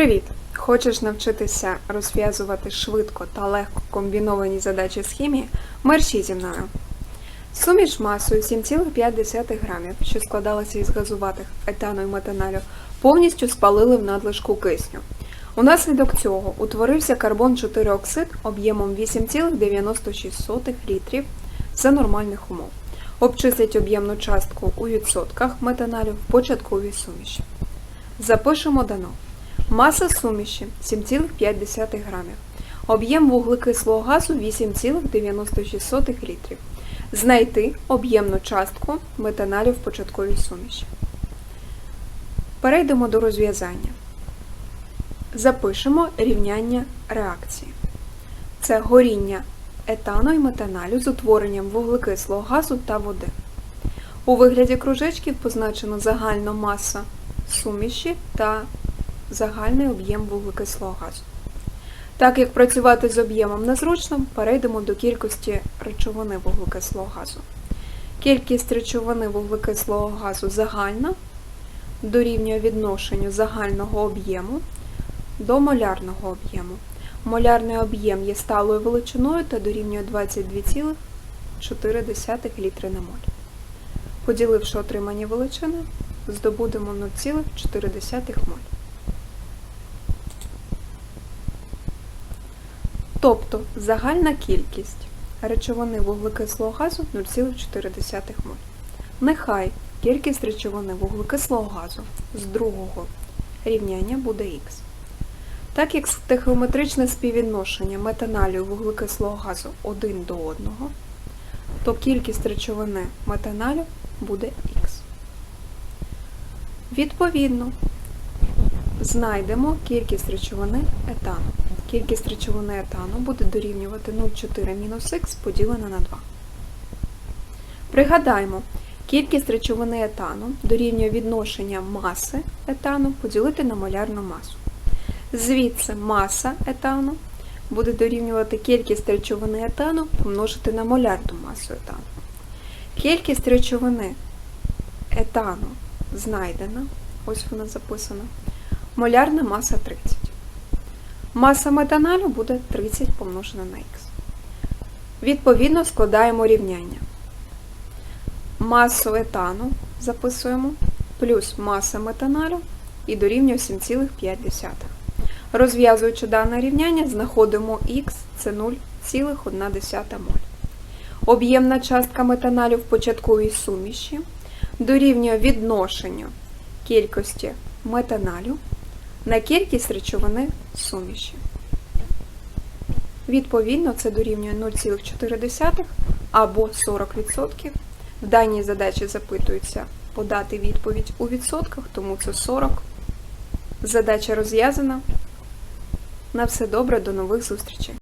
Привіт! Хочеш навчитися розв'язувати швидко та легко комбіновані задачі з хімії? Мерщій зі мною. Суміш масою 7,5 грамів, що складалася із газуватих етану і метаналю, повністю спалили в надлишку кисню. Унаслідок цього утворився карбон-4 оксид об'ємом 8,96 літрів за нормальних умов. Обчислять об'ємну частку у відсотках метаналю в початковій суміші. Запишемо дано. Маса суміші 7,5 грамів. Об'єм вуглекислого газу 8,96 літрів. Знайти об'ємну частку метаналю в початковій суміші. Перейдемо до розв'язання. Запишемо рівняння реакції. Це горіння етану і метаналю з утворенням вуглекислого газу та води. У вигляді кружечків позначено загальна маса суміші та загальний об'єм вуглекислого газу. Так як працювати з об'ємом незручно, перейдемо до кількості речовини вуглекислого газу. Кількість речовини вуглекислого газу загальна дорівнює відношенню загального об'єму до молярного об'єму. Молярний об'єм є сталою величиною та дорівнює 22,4 літри на моль. Поділивши отримані величини, здобудемо 0,4 моль. Тобто загальна кількість речовини вуглекислого газу 0,4 моль. Нехай кількість речовини вуглекислого газу з другого рівняння буде х. Так як стихіометричне співвідношення метаналю і вуглекислого газу 1 до 1, то кількість речовини метаналю буде х. Відповідно, знайдемо кількість речовини етану. Кількість речовини етану буде дорівнювати 0,4 мінус х поділене на 2. Пригадаємо, кількість речовини етану дорівнює відношення маси етану поділити на молярну масу. Звідси маса етану буде дорівнювати кількість речовини етану помножити на молярну масу етану. Кількість речовини етану знайдена, ось вона записана, молярна маса 30. Маса метаналю буде 30 помножена на х. Відповідно, складаємо рівняння. Масу етану записуємо, плюс маса метаналю і дорівнює 7,5. Розв'язуючи дане рівняння, знаходимо х це 0,1 моль. Об'ємна частка метаналю в початковій суміші дорівнює відношенню кількості метаналю на кількість речовини суміші. Відповідно, це дорівнює 0,4 або 40%. В даній задачі запитується подати відповідь у відсотках, тому це 40. Задача розв'язана. На все добре, до нових зустрічей!